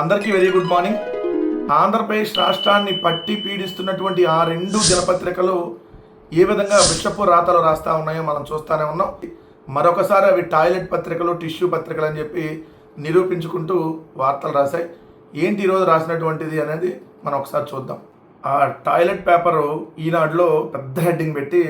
అందరికీ very good morning. Andhra Pradesh రాష్ట్రాన్ని పట్టి పీడిస్తున్నటువంటి ఆ రెండు దినపత్రికలు ఏ విధంగా విషపు రాతలు రాస్తా ఉన్నాయో మనం చూస్తూనే ఉన్నాం. మరొకసారి అవి టాయిలెట్ పత్రికలు టిష్యూ పత్రికలు అని చెప్పి నిరూపించుకుంటూ వార్తలు రాశాయి. ఏంటి ఈరోజు రాసినటువంటిది అనేది మనం ఒకసారి చూద్దాం. ఆ టాయిలెట్ పేపరు ఈనాడులో పెద్ద హెడ్డింగ్ పెట్టి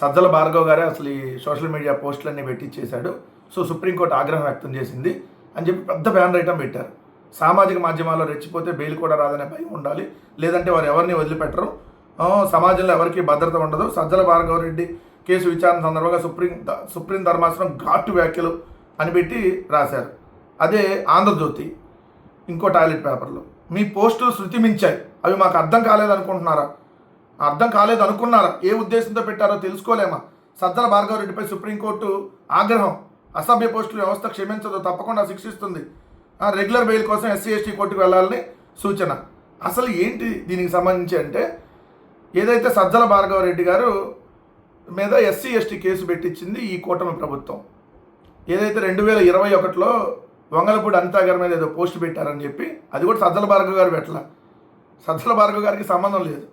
సజ్జల భార్గవ్ గారే అసలు ఈ సోషల్ మీడియా పోస్టులన్నీ పెట్టించేశాడు సో సుప్రీంకోర్టు ఆగ్రహం వ్యక్తం చేసింది అని చెప్పి పెద్ద బ్యాన్ రైటం పెట్టారు. సామాజిక మాధ్యమాల్లో రెచ్చిపోతే బెయిల్ కూడా రాదనే భయం ఉండాలి. లేదంటే వారు ఎవరిని వదిలిపెట్టరు. సమాజంలో ఎవరికి భద్రత ఉండదు. సజ్జల భార్గవ రెడ్డి కేసు విచారణ సందర్భంగా సుప్రీం సుప్రీం ధర్మాసనం ఘాటు వ్యాఖ్యలు అని పెట్టి రాశారు. అదే ఆంధ్రజ్యోతి ఇంకో టాయిలెట్ పేపర్లో. మీ పోస్టులు శృతి మించాయి. అవి మాకు అర్థం కాలేదనుకుంటున్నారా? అర్థం కాలేదు అనుకున్నారా ఏ ఉద్దేశంతో పెట్టారో తెలుసుకోలేమా? సజ్జల భార్గవ రెడ్డిపై సుప్రీంకోర్టు ఆగ్రహం. అసభ్య పోస్టుల వ్యవస్థ క్షమించదు తప్పకుండా శిక్షిస్తుంది. రెగ్యులర్ బెయిల్ కోసం ఎస్సీ ఎస్టీ కోర్టుకు వెళ్ళాలని సూచన. అసలు ఏంటి దీనికి సంబంధించి అంటే ఏదైతే సజ్జల భార్గవ రెడ్డి గారు మీద ఎస్సీ ఎస్టీ కేసు పెట్టించింది ఈ కూటమి ప్రభుత్వం. ఏదైతే రెండు వేల ఇరవై ఒకటిలో వంగలపూడి అనితా గారి మీద ఏదో పోస్ట్ పెట్టారని చెప్పి అది కూడా సజ్జల భార్గవ గారు పెట్టల. సజ్జల భార్గవ గారికి సంబంధం లేదు.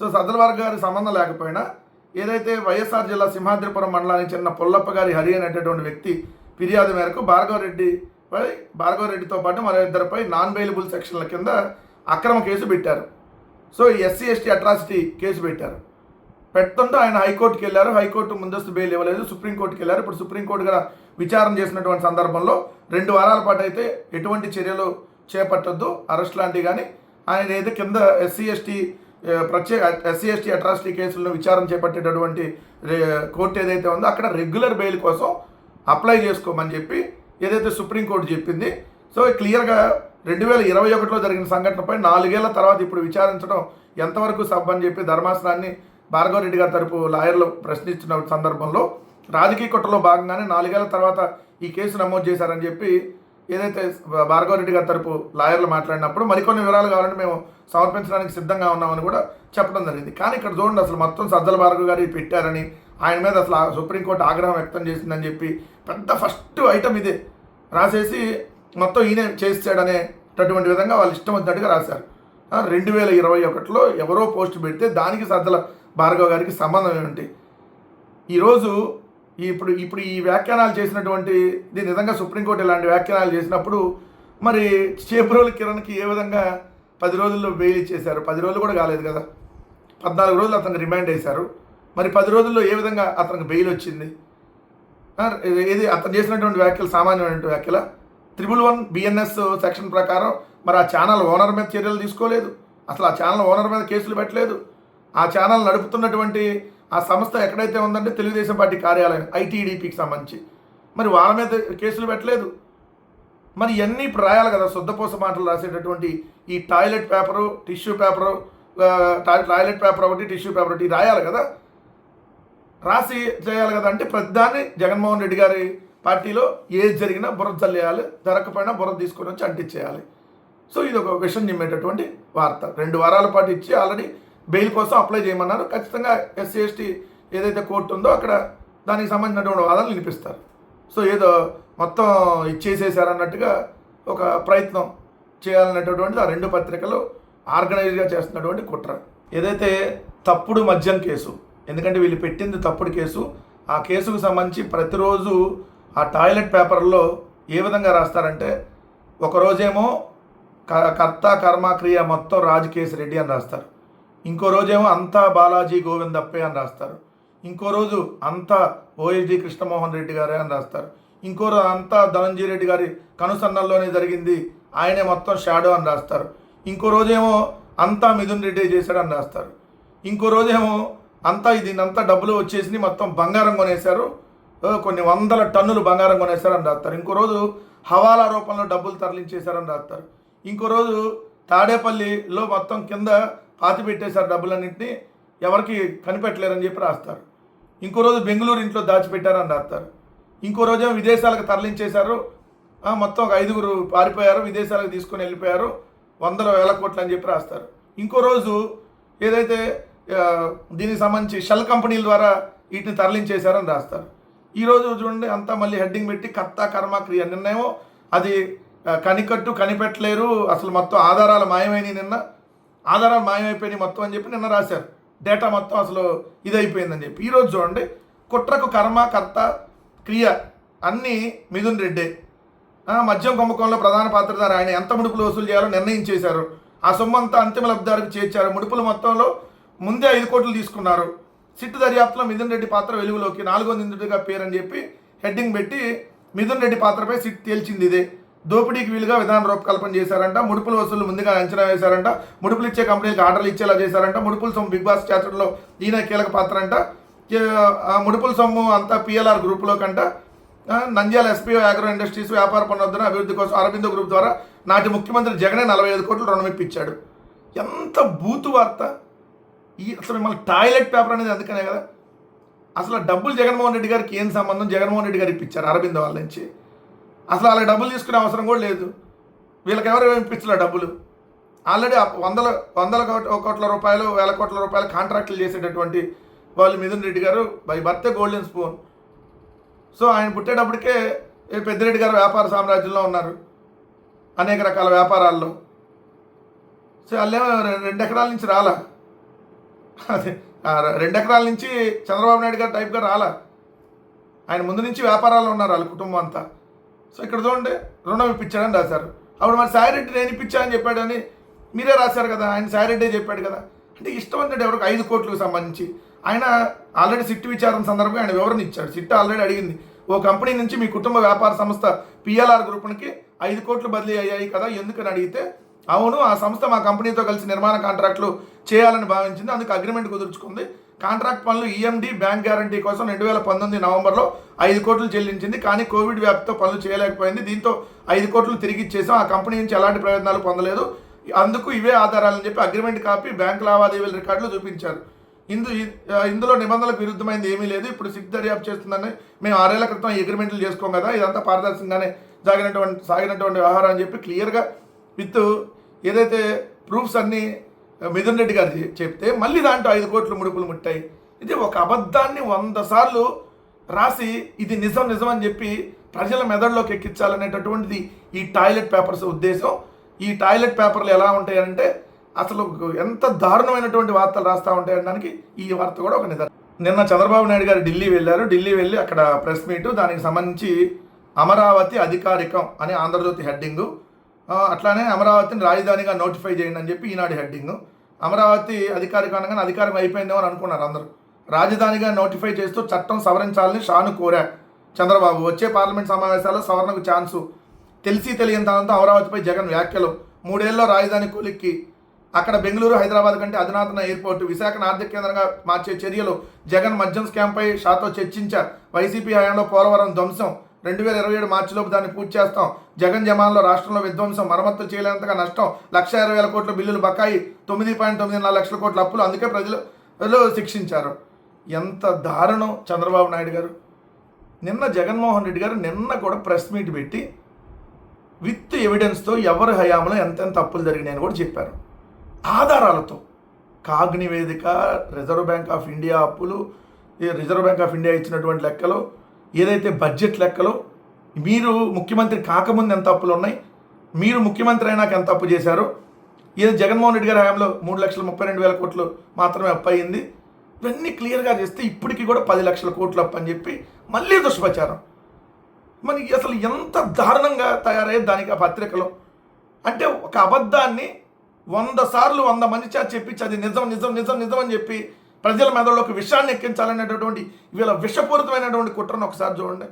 సో సజ్జల భార్గవ గారికి సంబంధం లేకపోయినా ఏదైతే వైఎస్ఆర్ జిల్లా సింహాద్రిపురం మండలానికి చెందిన పుల్లప్ప గారి హరి అనేటటువంటి వ్యక్తి ఫిర్యాదు మేరకు భార్గవ పై భార్గవరెడ్డితో పాటు మరో ఇద్దరిపై నాన్ బెయిలబుల్ సెక్షన్ల కింద అక్రమ కేసు పెట్టారు. So SC ST atrocity case పెట్టారు. పెడుతుంటే ఆయన హైకోర్టుకి వెళ్ళారు. హైకోర్టు ముందస్తు బెయిల్ ఇవ్వలేదు. సుప్రీంకోర్టుకి వెళ్ళారు. ఇప్పుడు సుప్రీంకోర్టు కూడా విచారణ చేసినటువంటి సందర్భంలో రెండు వారాల పాటు అయితే ఎటువంటి చర్యలు చేపట్టద్దు. అరెస్ట్ లాంటివి కానీ ఆయన ఏదో కింద ఎస్సీ ఎస్టీ ప్రత్యేక ఎస్సీ ఎస్టీ అట్రాసిటీ కేసులను విచారణ చేపట్టేటటువంటి కోర్టు ఏదైతే ఉందో అక్కడ రెగ్యులర్ బెయిల్ కోసం అప్లై చేసుకోమని చెప్పి ఏదైతే సుప్రీంకోర్టు చెప్పింది సో క్లియర్గా రెండు వేల ఇరవై ఒకటిలో జరిగిన సంఘటనపై నాలుగేళ్ళ తర్వాత ఇప్పుడు విచారించడం ఎంతవరకు సబ్ అని చెప్పి ధర్మాసనాన్ని భార్గవరెడ్డి గారి తరపు లాయర్లు ప్రశ్నిస్తున్న సందర్భంలో రాజకీయ కుట్రలో భాగంగానే నాలుగేళ్ళ తర్వాత ఈ కేసు నమోదు చేశారని చెప్పి ఏదైతే భార్గవరెడ్డి గారి తరపు లాయర్లు మాట్లాడినప్పుడు మరికొన్ని వివరాలు కావాలంటే మేము సమర్పించడానికి సిద్ధంగా ఉన్నామని కూడా చెప్పడం జరిగింది. కానీ ఇక్కడ చూడండి అసలు మొత్తం సజ్జల భార్గవ్ గారు పెట్టారని ఆయన మీద అసలు సుప్రీంకోర్టు ఆగ్రహం వ్యక్తం చేసిందని చెప్పి పెద్ద ఫస్ట్ ఐటమ్ ఇదే. రాసేసి మొత్తం ఈయన చేస్తాడనేటటువంటి విధంగా వాళ్ళు ఇష్టం వచ్చినట్టుగా రాశారు. రెండు వేల ఇరవై ఒకటిలో ఎవరో పోస్ట్ పెడితే దానికి సద్దల భార్గవ్ గారికి సంబంధం ఏమిటి? ఈరోజు ఇప్పుడు ఇప్పుడు ఈ వ్యాఖ్యానాలు చేసినటువంటి ఇది నిజంగా సుప్రీంకోర్టు ఇలాంటి వ్యాఖ్యానాలు చేసినప్పుడు మరి చేబ్రోలు కిరణ్కి ఏ విధంగా పది రోజుల్లో బెయిల్ ఇచ్చేశారు? పది రోజులు కూడా కాలేదు కదా. పద్నాలుగు రోజులు అతనికి రిమాండ్ వేశారు. మరి పది రోజుల్లో ఏ విధంగా అతనికి బెయిల్ వచ్చింది? ఇది- అతను చేసినటువంటి వ్యాఖ్యలు సామాన్యమైనటువంటి వ్యాఖ్యల? త్రిబుల్ వన్ బిఎన్ఎస్ సెక్షన్ ప్రకారం మరి ఆ ఛానల్ ఓనర్ మీద చర్యలు తీసుకోలేదు. అసలు ఆ ఛానల్ ఓనర్ మీద కేసులు పెట్టలేదు. ఆ ఛానల్ నడుపుతున్నటువంటి ఆ సంస్థ ఎక్కడైతే ఉందంటే తెలుగుదేశం పార్టీ కార్యాలయం ఐటీడీపీకి సంబంధించి. మరి వాళ్ళ మీద కేసులు పెట్టలేదు. మరి ఇవన్నీ ఇప్పుడు రాయాలి కదా శుద్ధపూస మాటలు రాసేటటువంటి ఈ toilet paper tissue paper toilet paper ఒకటి టిష్యూ పేపర్ ఒకటి రాయాలి కదా? రాసి చేయాలి కదా అంటే ప్రతిదాన్ని జగన్మోహన్ రెడ్డి గారి పార్టీలో ఏది జరిగినా బుర్ర చల్లేయాలి జరగకపోయినా బుర్ర తీసుకొని వచ్చి అంటించేయాలి. సో ఇది ఒక విషయం నిమ్మేటటువంటి వార్త. రెండు వారాల పాటు ఇచ్చి ఆల్రెడీ బెయిల్ కోసం అప్లై చేయమన్నారు. ఖచ్చితంగా ఎస్సీ ఎస్టీ ఏదైతే కోర్టు ఉందో అక్కడ దానికి సంబంధించినటువంటి వాదనలు వినిపిస్తారు. సో ఏదో మొత్తం ఇచ్చేసేసారన్నట్టుగా ఒక ప్రయత్నం చేయాలన్నటువంటి ఆ రెండు పత్రికలు ఆర్గనైజ్గా చేస్తున్నటువంటి కుట్ర. ఏదైతే తప్పుడు మద్యం కేసు ఎందుకంటే వీళ్ళు పెట్టింది తప్పుడు కేసు. ఆ కేసుకు సంబంధించి ప్రతిరోజు ఆ టాయిలెట్ పేపర్లో ఏ విధంగా రాస్తారంటే ఒకరోజేమో క- కర్త కర్మ క్రియ మొత్తం రాజకేశ్ రెడ్డి అని రాస్తారు. ఇంకో రోజేమో అంతా బాలాజీ గోవిందప్పే అని రాస్తారు. ఇంకో రోజు అంతా ఓఎస్డి కృష్ణమోహన్ రెడ్డి గారే అని రాస్తారు. ఇంకో రోజు అంతా ధనంజీ రెడ్డి గారి కనుసన్నల్లోనే జరిగింది ఆయనే మొత్తం షాడో అని రాస్తారు. ఇంకో రోజేమో అంతా మిథున్ రెడ్డి చేశాడని రాస్తారు. ఇంకో రోజేమో అంతా ఇది అంతా డబ్బులు వచ్చేసి మొత్తం బంగారం కొనేశారు. కొన్ని వందల టన్నులు బంగారం కొనేశారని రాస్తారు. ఇంకో రోజు హవాలా రూపంలో డబ్బులు తరలించేశారని రాస్తారు. ఇంకో రోజు తాడేపల్లిలో మొత్తం కింద పాతి పెట్టేశారు డబ్బులన్నింటినీ. ఎవరికి కనిపెట్టలేరని చెప్పి రాస్తారు. ఇంకో రోజు బెంగళూరు ఇంట్లో దాచిపెట్టారని రాస్తారు. ఇంకో రోజే విదేశాలకు తరలించేశారు. మొత్తం ఒక ఐదుగురు పారిపోయారు విదేశాలకు తీసుకొని వెళ్ళిపోయారు. వందల వేల కోట్లు అని చెప్పి రాస్తారు. ఇంకో రోజు ఏదైతే దీనికి సంబంధించి షెల్ కంపెనీల ద్వారా వీటిని తరలించేశారని రాస్తారు. ఈరోజు చూడండి అంతా మళ్ళీ హెడ్డింగ్ పెట్టి కర్త కర్మ క్రియ నిన్నేమో అది కనికట్టు కనిపెట్టలేరు అసలు మొత్తం ఆధారాలు మాయమైనవి నిన్న. ఆధారాలు మాయమైపోయినాయి మొత్తం అని చెప్పి నిన్న రాశారు. డేటా మొత్తం అసలు ఇది అయిపోయిందని చెప్పి ఈరోజు చూడండి కుట్రకు కర్మ కర్త క్రియ అన్నీ మిథున్ రెడ్డే. మద్యం కుంభకోణంలో ప్రధాన పాత్రధారి. ఆయన ఎంత ముడుపులు వసూలు చేయాలో నిర్ణయించేశారు. ఆ సొమ్ము అంతా అంతిమ లబ్ధారికి చేర్చారు. ముడుపుల మొత్తంలో ముందే ఐదు కోట్లు తీసుకున్నారు. సిట్టు దర్యాప్తులో మిథున్ రెడ్డి పాత్ర వెలుగులోకి నాలుగో నిందితుడిగా పేరని చెప్పి హెడ్డింగ్ పెట్టి మిథున్ రెడ్డి పాత్రపై సిట్ తేల్చింది ఇదే. దోపిడీకి వీలుగా విధాన రూపకల్పన చేశారంట ముడుపుల వసూలు ముందుగా అంచనా వేశారంట ముడుపులు ఇచ్చే కంపెనీలకు ఆర్డర్లు ఇచ్చేలా చేశారంట ముడుపుల సొమ్ము బిగ్ బాస్ చేతల్లో ఈయన కీలక పాత్ర అంట ఆ ముడుపుల సొమ్ము అంతా పిఎల్ఆర్ గ్రూపులో కంట నంద్యాల ఎస్పీఓ అగ్రో ఇండస్ట్రీస్ వ్యాపార పన్నొద్దున అభివృద్ధి కోసం అరబిందో గ్రూప్ ద్వారా నాటి ముఖ్యమంత్రి జగనే నలభై ఐదు కోట్లు రుణం ఇప్పించాడు. ఎంత బూతు వార్త! ఈ అసలు మిమ్మల్ని టాయిలెట్ పేపర్ అనేది అందుకనే కదా. అసలు డబ్బులు జగన్మోహన్ రెడ్డి గారికి ఏం సంబంధం? జగన్మోహన్ రెడ్డి గారు ఇప్పించారు అరవింద్ వాళ్ళ నుంచి. అసలు వాళ్ళకి డబ్బులు తీసుకునే అవసరం కూడా లేదు. వీళ్ళకి ఎవరు ఇప్పించలే డబ్బులు? ఆల్రెడీ వందల వందల కోట్- కోట్ల రూపాయలు వేల కోట్ల రూపాయలు కాంట్రాక్టులు చేసేటటువంటి వాళ్ళు మిథున్ రెడ్డి గారు బై బర్తే గోల్డెన్ స్పూన్. సో ఆయన పుట్టేటప్పటికే పెద్దిరెడ్డి గారు వ్యాపార సామ్రాజ్యంలో ఉన్నారు. అనేక రకాల వ్యాపారాల్లో. సో వాళ్ళేమో రెండు ఎకరాల నుంచి రాలా. అదే. రెండు ఎకరాల నుంచి చంద్రబాబు నాయుడు గారు టైప్గా రాలా. ఆయన ముందు నుంచి వ్యాపారాలు ఉన్నారు వాళ్ళ కుటుంబం అంతా. సో ఇక్కడ చూడండి రుణం ఇప్పించాడని రాశారు. అప్పుడు మరి సాయిరెడ్డి నేను ఇప్పించానని చెప్పాడని మీరే రాశారు కదా ఆయన సాయిరెడ్డి చెప్పాడు కదా. అంటే ఇష్టం అంటే ఎవరికి ఐదు కోట్లకు సంబంధించి. ఆయన ఆల్రెడీ సిట్ విచారణ సందర్భంగా ఆయన వివరణ ఇచ్చాడు. సిట్ ఆల్రెడీ అడిగింది. ఓ కంపెనీ నుంచి మీ కుటుంబ వ్యాపార సంస్థ పిఎల్ఆర్ గ్రూప్కి ఐదు కోట్లు బదిలీ అయ్యాయి కదా ఎందుకని అడిగితే అవును ఆ సంస్థ మా కంపెనీతో కలిసి నిర్మాణ కాంట్రాక్టులు చేయాలని భావించింది. అందుకు అగ్రిమెంట్ కుదుర్చుకుంది. కాంట్రాక్ట్ పనులు ఈఎండి బ్యాంక్ గ్యారంటీ కోసం రెండు వేల పంతొమ్మిది నవంబర్లో ఐదు కోట్లు చెల్లించింది. కానీ కోవిడ్ వ్యాప్తితో పనులు చేయలేకపోయింది. దీంతో ఐదు కోట్లు తిరిగి ఇచ్చేసాం ఆ కంపెనీ నుంచి ఎలాంటి ప్రయోజనాలు పొందలేదు. అందుకు ఇవే ఆధారాలని చెప్పి అగ్రిమెంట్ కాపీ బ్యాంక్ లావాదేవీల రికార్డులు చూపించారు. ఇందు ఇందులో నిబంధనలకు విరుద్ధమైనది ఏమీ లేదు. ఇప్పుడు సిక్ దర్యాప్తు చేస్తుందని మేము ఆరేళ్ళ క్రితం ఈ అగ్రిమెంట్లు చేసుకోం కదా. ఇదంతా పారదర్శకంగానే సాగినటువంటి సాగినటువంటి వ్యవహారం అని చెప్పి క్లియర్గా విత్ ఏదైతే ప్రూఫ్స్ అన్నీ మిథున్ రెడ్డి గారు చెప్తే మళ్ళీ దాంట్లో ఐదు కోట్లు ముడుపులు ముట్టాయి. ఇది ఒక అబద్ధాన్ని వంద సార్లు రాసి ఇది నిజం నిజం అని చెప్పి ప్రజల మెదడులోకి ఎక్కించాలనేటటువంటిది ఈ టాయిలెట్ పేపర్స్ ఉద్దేశం. ఈ టాయిలెట్ పేపర్లు ఎలా ఉంటాయంటే అసలు ఎంత దారుణమైనటువంటి వార్తలు రాస్తూ ఉంటాయనడానికి ఈ వార్త కూడా ఒక నిజం నిన్న చంద్రబాబు నాయుడు గారు ఢిల్లీ వెళ్ళారు. ఢిల్లీ వెళ్ళి అక్కడ ప్రెస్ మీటు. దానికి సంబంధించి అమరావతి అధికారికం అని ఆంధ్రజ్యోతి హెడ్డింగు. అట్లానే అమరావతిని రాజధానిగా నోటిఫై చేయండి అని చెప్పి ఈనాడు హెడ్డింగు. అమరావతి అధికారిక అనగానే అధికారం అయిపోయిందేమో అని అనుకున్నారు అందరూ. రాజధానిగా నోటిఫై చేస్తూ చట్టం సవరించాలని షాను కోరా చంద్రబాబు వచ్చే పార్లమెంట్ సమావేశాల్లో సవరణకు ఛాన్సు. తెలిసి తెలియని తనంతో అమరావతిపై జగన్ వ్యాఖ్యలు. మూడేళ్ళలో రాజధాని కూలిక్కి అక్కడ బెంగళూరు హైదరాబాద్ కంటే అధునాతన ఎయిర్పోర్ట్ విశాఖను ఆర్థిక కేంద్రంగా మార్చే చర్యలు జగన్ మద్యం స్కామ్పై షాతో చర్చించ వైసీపీ హయాంలో పోలవరం ధ్వంసం. రెండు వేల ఇరవై ఏడు మార్చిలోపు దాన్ని పూర్తి చేస్తాం. జగన్ జమాన్లో రాష్ట్రంలో విధ్వంసం మరమ్మతులు చేయలేనంతగా నష్టం లక్ష ఇరవై వేల కోట్ల బిల్లులు బకాయి తొమ్మిది పాయింట్ తొమ్మిది నాలుగు లక్షల కోట్ల అప్పులు. అందుకే ప్రజలు శిక్షించారు. ఎంత దారుణం చంద్రబాబు నాయుడు గారు. నిన్న జగన్మోహన్ రెడ్డి గారు నిన్న కూడా ప్రెస్ మీట్ పెట్టి విత్ ఎవిడెన్స్తో ఎవరి హయాంలో ఎంతెంత అప్పులు జరిగినాయని కూడా చెప్పారు. ఆధారాలతో. కాగ్ నివేదిక రిజర్వ్ బ్యాంక్ ఆఫ్ ఇండియా అప్పులు ఈ రిజర్వ్ బ్యాంక్ ఆఫ్ ఇండియా ఇచ్చినటువంటి లెక్కలు ఏదైతే బడ్జెట్ లెక్కలు మీరు ముఖ్యమంత్రి కాకముందు ఎంత అప్పులు ఉన్నాయి మీరు ముఖ్యమంత్రి అయినాక ఎంత అప్పు చేశారు ఏదో జగన్మోహన్ రెడ్డి గారి హయాంలో మూడు లక్షల ముప్పై రెండు వేల కోట్లు మాత్రమే అప్పు అయింది ఇవన్నీ క్లియర్గా చేస్తే ఇప్పటికీ కూడా పది లక్షల కోట్లు అప్పు అని చెప్పి మళ్ళీ దుష్ప్రచారం. మరి అసలు ఎంత దారుణంగా తయారయ్యేది దానికి ఆ పత్రికలో? అంటే ఒక అబద్ధాన్ని వంద సార్లు వంద మంది చేత చెప్పించి అది నిజం నిజం నిజం నిజం అని చెప్పి ప్రజల మెదడులోకి విషాన్ని ఎక్కించాలనేటటువంటి వీళ్ళ విషపూరితమైనటువంటి కుట్రను ఒకసారి చూడండి.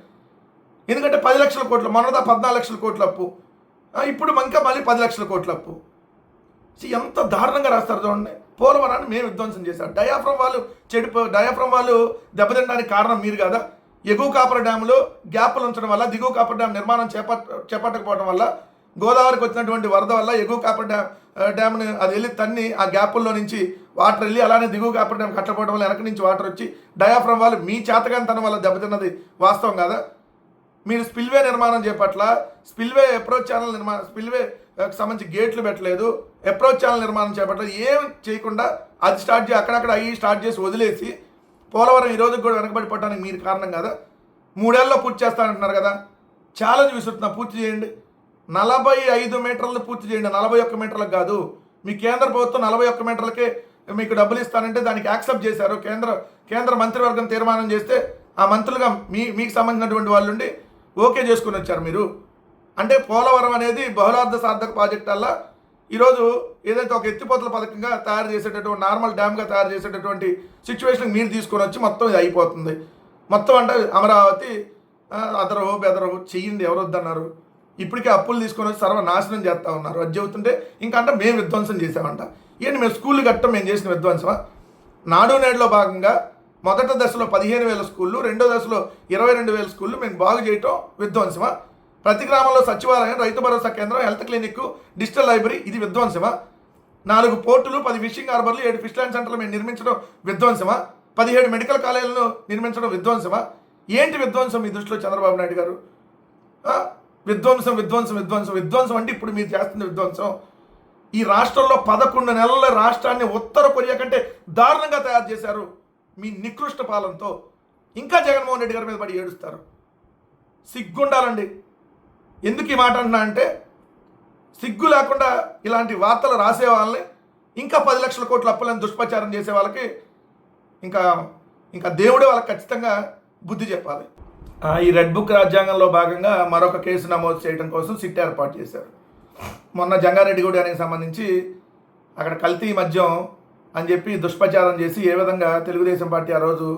ఎందుకంటే పది లక్షల కోట్లు మొన్నదా పద్నాలుగు లక్షల కోట్ల అప్పు. ఇప్పుడు ఇంకా మళ్ళీ పది లక్షల కోట్ల అప్పు. ఎంత దారుణంగా రాస్తారు చూడండి. పోలవరాన్ని మేము విధ్వంసం చేశాం. డయాఫ్రమ్ వాళ్ళు చెడిపో డయాఫ్రమ్ వాళ్ళు దెబ్బతినడానికి కారణం మీరు కదా? ఎగువ కాపర్ డ్యాములో గ్యాప్లు ఉంచడం వల్ల దిగువ కాపర డ్యామ్ నిర్మాణం చేపట్ చేపట్టకపోవడం వల్ల గోదావరికి వచ్చినటువంటి వరద వల్ల ఎగువ కాపర్ డ్యామ్ డ్యామ్ని అది వెళ్ళి తన్ని ఆ గ్యాపుల్లో నుంచి వాటర్ వెళ్ళి అలానే దిగువ కాబట్టి డ్యామ్ వల్ల వెనక నుంచి వాటర్ వచ్చి డయాఫ్రమ్ వాళ్ళు మీ చేతగానితనం వల్ల దెబ్బతిన్నది వాస్తవం కదా? మీరు స్పిల్వే నిర్మాణం చేపట్ల స్పిల్వే అప్రోచ్ ఛానల్ నిర్మాణం స్పిల్వే సంబంధించి గేట్లు పెట్టలేదు అప్రోచ్ ఛానల్ నిర్మాణం చేపట్టలేదు ఏం చేయకుండా అది స్టార్ట్ చేసి అక్కడక్కడ అయ్యి స్టార్ట్ చేసి వదిలేసి పోలవరం ఈరోజు కూడా వెనకబడి పట్టడానికి మీరు కారణం కదా? మూడేళ్ళలో పూర్తి చేస్తానంటున్నారు కదా ఛాలెంజ్ విసురుతున్నా పూర్తి చేయండి. నలభై ఐదు మీటర్లు పూర్తి చేయండి నలభై ఒక్క మీటర్లకు కాదు మీ కేంద్ర ప్రభుత్వం నలభై ఒక్క మీటర్లకే మీకు డబ్బులు ఇస్తానంటే దానికి యాక్సెప్ట్ చేశారు. కేంద్ర కేంద్ర మంత్రివర్గం తీర్మానం చేస్తే ఆ మంత్రులుగా మీ మీకు సంబంధించినటువంటి వాళ్ళుండి ఓకే చేసుకుని వచ్చారు మీరు. అంటే పోలవరం అనేది బహుళార్థ సార్థక ప్రాజెక్ట్ వల్ల ఈరోజు ఏదైతే ఒక ఎత్తిపోతల పథకంగా తయారు చేసేటటువంటి నార్మల్ డ్యామ్గా తయారు చేసేటటువంటి సిచ్యువేషన్ మీరు తీసుకొని వచ్చి మొత్తం ఇది అయిపోతుంది. మొత్తం అంటే అమరావతి అదరహో అదరో బెదరో చెయ్యండి ఎవరు ఇప్పటికే అప్పులు తీసుకొని వచ్చి సర్వనాశనం చేస్తా ఉన్నారు. అది చెబుతుంటే ఇంకా అంటే మేము విధ్వంసం చేసామంట ఏంటి మేము స్కూళ్ళు కట్టం మేము చేసిన విధ్వంసమా? నాడు నేడులో భాగంగా మొదటి దశలో పదిహేను వేల స్కూళ్ళు రెండో దశలో ఇరవై రెండు వేల స్కూళ్ళు మేము బాగు చేయటం విధ్వంసమా? ప్రతి గ్రామంలో సచివాలయం రైతు భరోసా కేంద్రం హెల్త్ క్లినిక్ డిజిటల్ లైబ్రరీ ఇది విధ్వంసమా? నాలుగు పోర్టులు పది ఫిషింగ్ హార్బర్లు ఏడు ఫిష్ ల్యాండ్ సెంటర్లు మేము నిర్మించడం విధ్వంసమా? పదిహేడు మెడికల్ కాలేజీలను నిర్మించడం విధ్వంసమా? ఏంటి విధ్వంసం మీ దృష్టిలో చంద్రబాబు నాయుడు గారు? విధ్వంసం విధ్వంసం విధ్వంసం విధ్వంసం అంటే ఇప్పుడు మీరు చేస్తున్న విధ్వంసం. ఈ రాష్ట్రంలో పదకొండు నెలల రాష్ట్రాన్ని ఉత్తర కొరియా కంటే దారుణంగా తయారు చేశారు మీ నికృష్ట పాలనతో. ఇంకా జగన్మోహన్ రెడ్డి గారి మీద పడి ఏడుస్తారు. సిగ్గుండాలండి. ఎందుకు ఈ మాట అంటున్నా అంటే సిగ్గు లేకుండా ఇలాంటి వార్తలు రాసే వాళ్ళని ఇంకా పది లక్షల కోట్ల అప్పులను దుష్ప్రచారం చేసే వాళ్ళకి ఇంకా ఇంకా దేవుడే వాళ్ళకి ఖచ్చితంగా బుద్ధి చెప్పాలి. ఈ రెడ్ బుక్ రాజ్యాంగంలో భాగంగా మరొక కేసు నమోదు చేయడం కోసం సిట్ ఏర్పాటు చేశారు. మొన్న జంగారెడ్డిగూడెనికి సంబంధించి అక్కడ కల్తీ మద్యం అని చెప్పి దుష్ప్రచారం చేసి ఏ విధంగా తెలుగుదేశం పార్టీ ఆ రోజు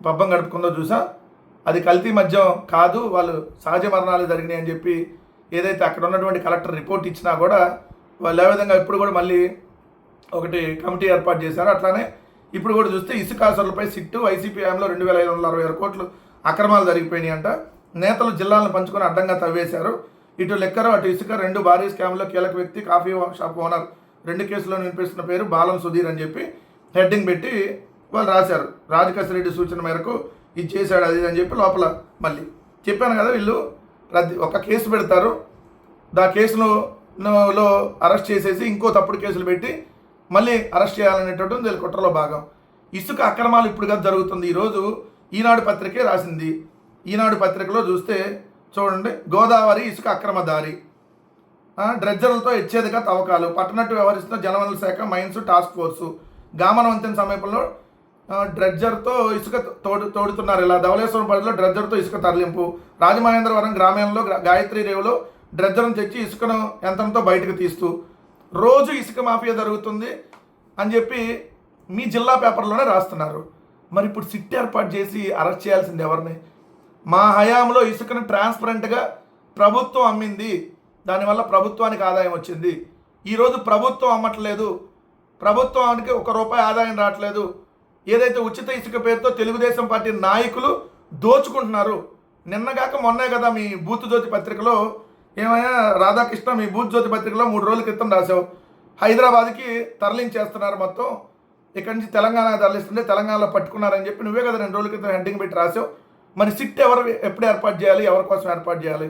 పబ్బం గడుపుకుందో చూసా? అది కల్తీ మద్యం కాదు వాళ్ళు సహజ మరణాలు జరిగినాయి అని చెప్పి ఏదైతే అక్కడ ఉన్నటువంటి కలెక్టర్ రిపోర్ట్ ఇచ్చినా కూడా వాళ్ళు ఏ విధంగా ఇప్పుడు కూడా మళ్ళీ ఒకటి కమిటీ ఏర్పాటు చేశారు. అట్లానే ఇప్పుడు కూడా చూస్తే ఇసుకాసులపై సిట్టు వైసీపీ హయాంలో రెండు వేల ఐదు వందల అరవై ఆరు కోట్లు అక్రమాలు జరిగిపోయినాయి అంట. నేతలు జిల్లాలను పంచుకొని అడ్డంగా తవ్వేశారు. ఇటు లెక్కరు అటు ఇసుక రెండు భారీ స్కామ్లో కీలక వ్యక్తి కాఫీ షాప్ ఓనర్ రెండు కేసుల్లో వినిపిస్తున్న పేరు బాలం సుధీర్ అని చెప్పి హెడ్డింగ్ పెట్టి వాళ్ళు రాశారు. రాజకేశ్వర రెడ్డి సూచన మేరకు ఇది చేశాడు అది అని చెప్పి లోపల మళ్ళీ చెప్పాను కదా వీళ్ళు రద్దీ ఒక కేసు పెడతారు. దా కేసును లో అరెస్ట్ చేసేసి ఇంకో తప్పుడు కేసులు పెట్టి మళ్ళీ అరెస్ట్ చేయాలనేటటువంటి వీళ్ళ కుట్రలో భాగం. ఇసుక అక్రమాలు ఇప్పుడు కదా జరుగుతుంది. ఈరోజు ఈనాడు పత్రికే రాసింది. ఈనాడు పత్రికలో చూస్తే చూడండి గోదావరి ఇసుక అక్రమ దారి డ్రెజ్జర్లతో డ్రెడ్జర్లతో తవ్వకాలు. పట్టణట్టు వ్యవహరిస్తున్న జలవనరుల శాఖ మైన్స్ టాస్క్ ఫోర్సు. గామన వంతెన సమీపంలో డ్రెడ్జర్తో ఇసుక తోడు తోడుతున్నారు. ఇలా ధవళేశ్వరం పరిధిలో డ్రెడ్జర్తో ఇసుక తరలింపు. రాజమహేంద్రవరం గ్రామంలో గాయత్రి రేవులో డ్రెడ్జర్ను తెచ్చి ఇసుకను యంత్రంతో బయటకు తీస్తూ. రోజు ఇసుక మాఫియా జరుగుతుంది అని చెప్పి మీ జిల్లా పేపర్లోనే రాస్తున్నారు. మరి ఇప్పుడు సిట్ ఏర్పాటు చేసి అరెస్ట్ చేయాల్సింది ఎవరిని? మా హయాంలో ఇసుకను ట్రాన్స్పరెంట్గా ప్రభుత్వం అమ్మింది. దానివల్ల ప్రభుత్వానికి ఆదాయం వచ్చింది. ఈరోజు ప్రభుత్వం అమ్మట్లేదు. ప్రభుత్వానికి ఒక రూపాయి ఆదాయం రావట్లేదు. ఏదైతే ఉచిత ఇసుక పేరుతో తెలుగుదేశం పార్టీ నాయకులు దోచుకుంటున్నారు నిన్నగాక మొన్నే కదా మీ బూత్ జ్యోతి పత్రికలో ఏమైనా రాధాకృష్ణ మీ బూత్ జ్యోతి పత్రికలో మూడు రోజుల క్రితం రాసావు హైదరాబాద్కి తరలించేస్తున్నారు మొత్తం. ఇక్కడి నుంచి తెలంగాణ తరలిస్తుంటే తెలంగాణలో పట్టుకున్నారని చెప్పి నువ్వే కదా రెండు రోజుల క్రితం హెడ్డింగ్ పెట్టి రాసావు. మరి సిట్ ఎవరు ఎప్పుడు ఏర్పాటు చేయాలి? ఎవరి కోసం ఏర్పాటు చేయాలి?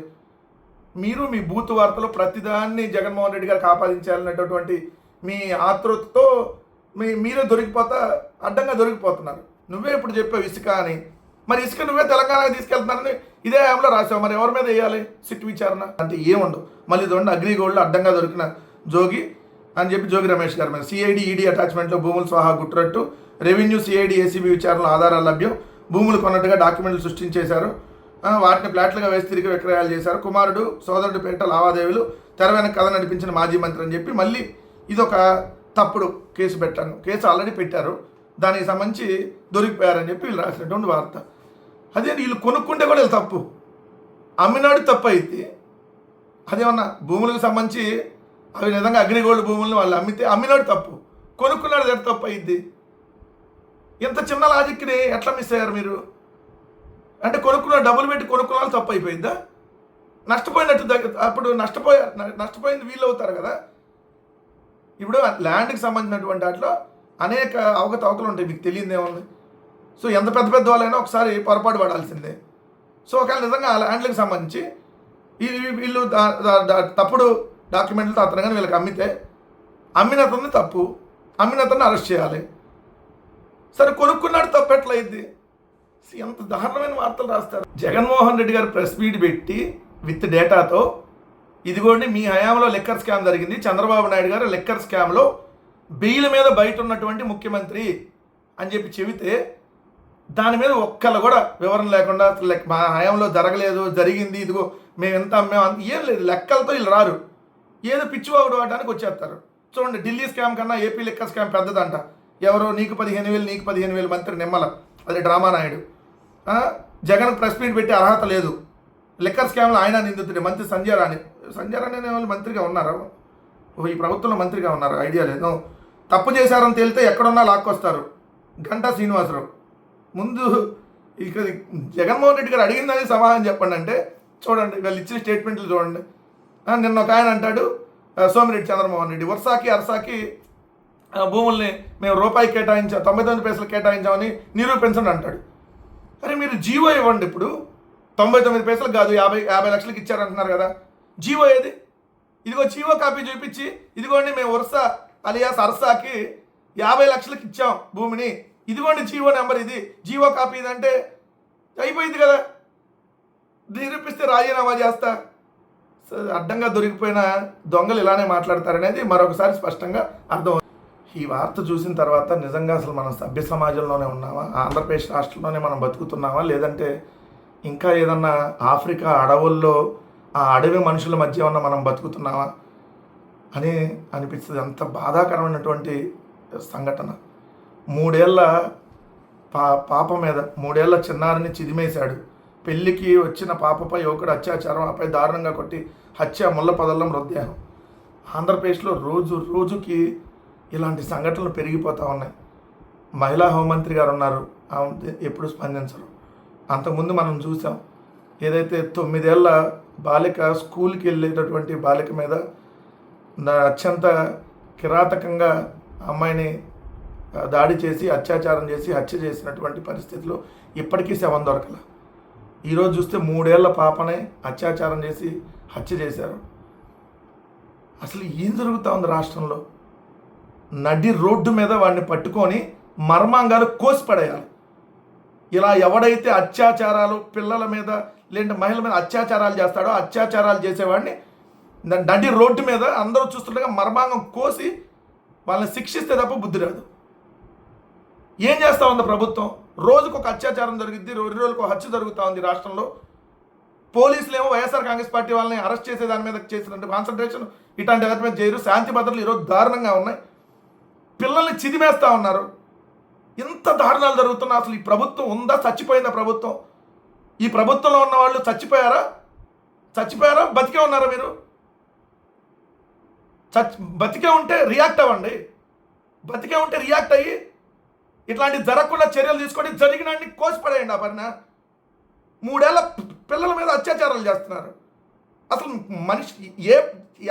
మీరు మీ బూత్ వార్తలో ప్రతిదాన్ని జగన్మోహన్ రెడ్డి గారికి ఆపాదించాలనేటటువంటి మీ ఆతృతతో మీ మీరే దొరికిపోతా అడ్డంగా దొరికిపోతున్నారు. నువ్వే ఇప్పుడు చెప్పావు ఇసుక అని. మరి ఇసుక నువ్వే తెలంగాణకి తీసుకెళ్తున్నారని ఇదే హయాంలో రాసావు. మరి ఎవరి మీద వేయాలి? సిట్ విచారణ. అంటే ఏముండవు. మళ్ళీ చూడండి అగ్రిగోల్డ్ అడ్డంగా దొరికిన జోగి అని చెప్పి జోగి రమేష్ గారి మీద సిఐడి ఈడీ అటాచ్మెంట్లో భూములు స్వాహా గుట్రట్టు రెవెన్యూ సిఐడి ఏసీబీ విచారణలో ఆధారాలు లభ్యం. భూములు కొన్నట్టుగా డాక్యుమెంట్లు సృష్టించేశారు. వాటిని ప్లాట్లుగా వేసి తిరిగి విక్రయాలు చేశారు. కుమారుడు సోదరుడు పేట లావాదేవీలు తెర వెనక కథ నడిపించిన మాజీ మంత్రి అని చెప్పి మళ్ళీ ఇదొక తప్పుడు కేసు పెట్టాను. కేసు ఆల్రెడీ పెట్టారు. దానికి సంబంధించి దొరికిపోయారని చెప్పి వీళ్ళు రాసినటువంటి వార్త. అదే వీళ్ళు కొనుక్కుంటే కూడా వీళ్ళు తప్పు. అమ్మినాడు తప్పు అయితే అదేమన్నా భూములకు సంబంధించి అవి నిజంగా అగ్నిగోల్డ్ భూములను వాళ్ళు అమ్మితే అమ్మినాడు తప్పు కొనుక్కున్నాడు దగ్గర తప్పు అయింది. ఇంత చిన్న లాజిక్ని ఎట్లా మిస్ అయ్యారు మీరు? అంటే కొనుక్కున్న డబ్బులు పెట్టి కొనుక్కున్న వాళ్ళు తప్పు అయిపోయిందా? నష్టపోయినట్టు దగ్గర అప్పుడు నష్టపోయారు నష్టపోయింది వీళ్ళు అవుతారు కదా. ఇప్పుడు ల్యాండ్కి సంబంధించినటువంటి వాటిలో అనేక అవకతవకలు ఉంటాయి మీకు తెలియదు ఏముంది. సో ఎంత పెద్ద పెద్ద వాళ్ళైనా ఒకసారి పొరపాటు పడాల్సిందే. సో ఒకవేళ నిజంగా ఆ ల్యాండ్లకు సంబంధించి ఈ వీళ్ళు తప్పుడు డాక్యుమెంట్లతో అతను కానీ వీళ్ళకి అమ్మితే అమ్మిన అతన్ని తప్పు అమ్మిన అతన్ని అరెస్ట్ చేయాలి. సరే కొనుక్కున్నాడు తప్పు ఎట్లయింది? ఎంత దారుణమైన వార్తలు రాస్తారు. జగన్మోహన్ రెడ్డి గారు ప్రెస్ మీట్ పెట్టి విత్ డేటాతో ఇదిగోండి మీ హయాంలో లెక్కర్ స్కామ్ జరిగింది. చంద్రబాబు నాయుడు గారు లెక్కర్ స్కామ్లో బెయిల్ మీద బయట ఉన్నటువంటి ముఖ్యమంత్రి అని చెప్పి చెబితే దాని మీద ఒక్కళ్ళు కూడా వివరణ లేకుండా మా హయాంలో జరగలేదు జరిగింది ఇదిగో మేము ఎంత అమ్మేమో ఏం లేదు లెక్కలతో వీళ్ళు రారు. ఏదో పిచ్చివాడు ఆడడానికి వచ్చేస్తారు. చూడండి ఢిల్లీ స్కామ్ కన్నా ఏపీ లెక్క స్కామ్ పెద్దదంట. ఎవరో నీకు పదిహేను వేలు నీకు పదిహేను వేలు మంత్రి నిమ్మల అది drama Naidu. Jagan press meet పెట్టి అర్హత లేదు. లిక్కర్ స్కామ్లో ఆయన నిందితుడే మంత్రి సంజయ్ రాణి. సంజయ్ రాణి అనే వాళ్ళు మంత్రిగా ఉన్నారు? ఓ, ఈ ప్రభుత్వంలో మంత్రిగా ఉన్నారు? ఐడియా లేదు. తప్పు చేశారని తేలితే ఎక్కడున్నా లాక్కొస్తారు. గంటా శ్రీనివాసరావు. ముందు ఇక జగన్మోహన్ రెడ్డి గారు అడిగిందని సమాధానం చెప్పండి అంటే చూడండి వీళ్ళు ఇచ్చిన స్టేట్మెంట్లు చూడండి. నిన్న ఒక ఆయన అంటాడు సోమిరెడ్డి చంద్రమోహన్ రెడ్డి వర్షాకి అరసాకి ఆ, భూముల్ని మేము రూపాయి కేటాయించా తొంభై తొమ్మిది పైసలు కేటాయించామని నిరూపించండి అంటాడు. అరే మీరు జీవో ఇవ్వండి ఇప్పుడు. తొంభై తొమ్మిది పైసలు కాదు యాభై యాభై లక్షలకి ఇచ్చారంటున్నారు కదా. జీవో ఏది? ఇదిగో జీవో కాపీ చూపించి ఇదిగోండి మేము వరుస అలియాస్ అరసాకి యాభై లక్షలకి ఇచ్చాం భూమిని. ఇదిగోండి జీవో నెంబర్ ఇది. జీవో కాపీ ఇదంటే అయిపోయింది కదా. నిరూపిస్తే రాజీనామా చేస్తా. అడ్డంగా దొరికిపోయిన దొంగలు ఇలానే మాట్లాడతారనేది మరొకసారి స్పష్టంగా అర్థం ఈ వార్త చూసిన తర్వాత నిజంగా అసలు మనం సభ్య సమాజంలోనే ఉన్నామా? ఆంధ్రప్రదేశ్ రాష్ట్రంలోనే మనం బతుకుతున్నామా? లేదంటే ఇంకా ఏదన్నా ఆఫ్రికా అడవుల్లో ఆ అడవి మనుషుల మధ్య ఉన్న మనం బతుకుతున్నామా? అని అనిపిస్తుంది. అంత బాధాకరమైనటువంటి సంఘటన. మూడేళ్ళ పా పాప మీద మూడేళ్ళ చిన్నారిని చిదిమేశాడు. పెళ్ళికి వచ్చిన పాపపై ఒకడు అత్యాచారం ఆపై దారుణంగా కొట్టి హత్య ముళ్ళ పదల్లో మృతదేహం. ఆంధ్రప్రదేశ్లో రోజు రోజుకి ఇలాంటి సంఘటనలు పెరిగిపోతూ ఉన్నాయి. మహిళా హోంమంత్రి గారు ఉన్నారు. ఆమె ఎప్పుడు స్పందించరు. అంతకుముందు మనం చూసాం ఏదైతే తొమ్మిదేళ్ళ బాలిక స్కూల్కి వెళ్ళేటటువంటి బాలిక మీద అత్యంత కిరాతకంగా అమ్మాయిని దాడి చేసి అత్యాచారం చేసి హత్య చేసినటువంటి పరిస్థితిలో ఇప్పటికీ శవం దొరకలే. ఈరోజు చూస్తే మూడేళ్ళ పాపనే అత్యాచారం చేసి హత్య చేశారు. అసలు ఏం జరుగుతూ ఉంది రాష్ట్రంలో? నడి రోడ్డు మీద వాడిని పట్టుకొని మర్మాంగాలు కోసి పడేయాలి ఇలా ఎవడైతే అత్యాచారాలు పిల్లల మీద లేదంటే మహిళల మీద అత్యాచారాలు చేస్తాడో అత్యాచారాలు చేసేవాడిని నడి రోడ్డు మీద అందరూ చూస్తుండగా మర్మాంగం కోసి వాళ్ళని శిక్షిస్తే తప్ప బుద్ధి రాదు. ఏం చేస్తా ఉంది ప్రభుత్వం? రోజుకు ఒక అత్యాచారం జరుగుద్ది రెండు రోజులకు హత్య జరుగుతూ ఉంది రాష్ట్రంలో. పోలీసులు ఏమో వైఎస్ఆర్ కాంగ్రెస్ పార్టీ వాళ్ళని అరెస్ట్ చేసే దాని మీద చేసినట్టు కాన్సన్ట్రేషన్ ఇట్లాంటి వాటి మీద చేయరు శాంతి భద్రతలు ఈరోజు దారుణంగా ఉన్నాయి. పిల్లల్ని చిదిమేస్తా ఉన్నారు. ఇంత దారుణాలు జరుగుతున్నా అసలు ఈ ప్రభుత్వం ఉందా? చచ్చిపోయిందా ప్రభుత్వం? ఈ ప్రభుత్వంలో ఉన్న వాళ్ళు చచ్చిపోయారా? చచ్చిపోయారా? బతికే ఉన్నారా మీరు? చచ్చి బతికే ఉంటే రియాక్ట్ అవ్వండి. బతికే ఉంటే రియాక్ట్ అయ్యి ఇట్లాంటి జరగకుండా చర్యలు తీసుకొని జరిగినాన్ని కోసిపడేయండి ఆ పరిణ మూడేళ్ళ పిల్లల మీద అత్యాచారాలు చేస్తున్నారు. అసలు మనిషి ఏ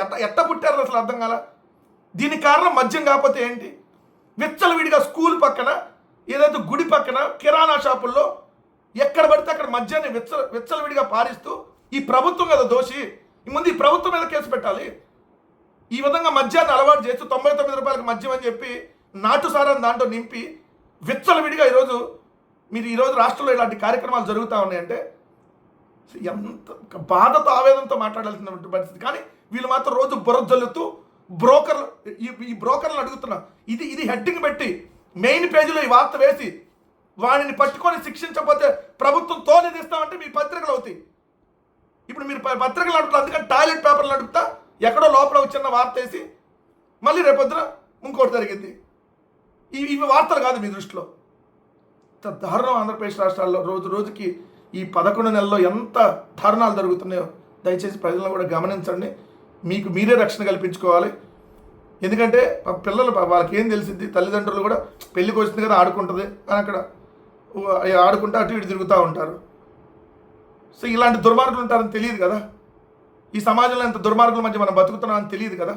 ఎట్ట ఎట్ట పుట్టారు అసలు అర్థం కాల. దీనికి కారణం మద్యం కాకపోతే ఏంటి? విచ్చలవిడిగా స్కూల్ పక్కన ఏదైతే గుడి పక్కన కిరాణా షాపుల్లో ఎక్కడ పడితే అక్కడ మద్యాన్ని విచ్చ విచ్చలవిడిగా పారిస్తూ ఈ ప్రభుత్వం కదా దోషి. ఈ ముందు ఈ ప్రభుత్వం మీద కేసు పెట్టాలి. ఈ విధంగా మద్యాన్ని అలవాటు చేస్తూ తొంభై తొమ్మిది రూపాయలకు మద్యం అని చెప్పి నాటు సారాన్ని దాంట్లో నింపి విచ్చలవిడిగా ఈరోజు మీరు ఈరోజు రాష్ట్రంలో ఇలాంటి కార్యక్రమాలు జరుగుతూ ఉన్నాయంటే ఎంత బాధతో ఆవేదనతో మాట్లాడాల్సినటువంటి పరిస్థితి. కానీ వీళ్ళు మాత్రం రోజు బురద్దలుతూ జల్లుతూ బ్రోకర్లు ఈ ఈ బ్రోకర్లను అడుగుతున్నా ఇది ఇది హెడ్డింగ్ పెట్టి మెయిన్ పేజీలో ఈ వార్త వేసి వాడిని పట్టుకొని శిక్షించకపోతే ప్రభుత్వం తోలిదిస్తామంటే మీ పత్రికలు అవుతాయి. ఇప్పుడు మీరు ప- పత్రికలు అడుగుతారు అందుకని టాయిలెట్ పేపర్లు అడుగుతా ఎక్కడో లోపల ఒక చిన్న వార్త వేసి మళ్ళీ రేపొద్దున ఇంకోటి జరిగింది. ఇవి ఇవి వార్తలు కాదు మీ దృష్టిలో. దారుణం ఆంధ్రప్రదేశ్ రాష్ట్రాల్లో రోజు రోజుకి ఈ పదకొండు నెలల్లో ఎంత దారుణాలు జరుగుతున్నాయో దయచేసి ప్రజలను కూడా గమనించండి. మీకు మీరే రక్షణ కల్పించుకోవాలి. ఎందుకంటే పిల్లలు వాళ్ళకి ఏం తెలిసింది తల్లిదండ్రులు కూడా పెళ్ళికి వచ్చింది కదా ఆడుకుంటుంది అని అక్కడ ఆడుకుంటూ అటు ఇటు తిరుగుతూ ఉంటారు. సో ఇలాంటి దుర్మార్గులు ఉంటారని తెలియదు కదా. ఈ సమాజంలో ఎంత దుర్మార్గుల మధ్య మనం బతుకుతున్నామని తెలియదు కదా.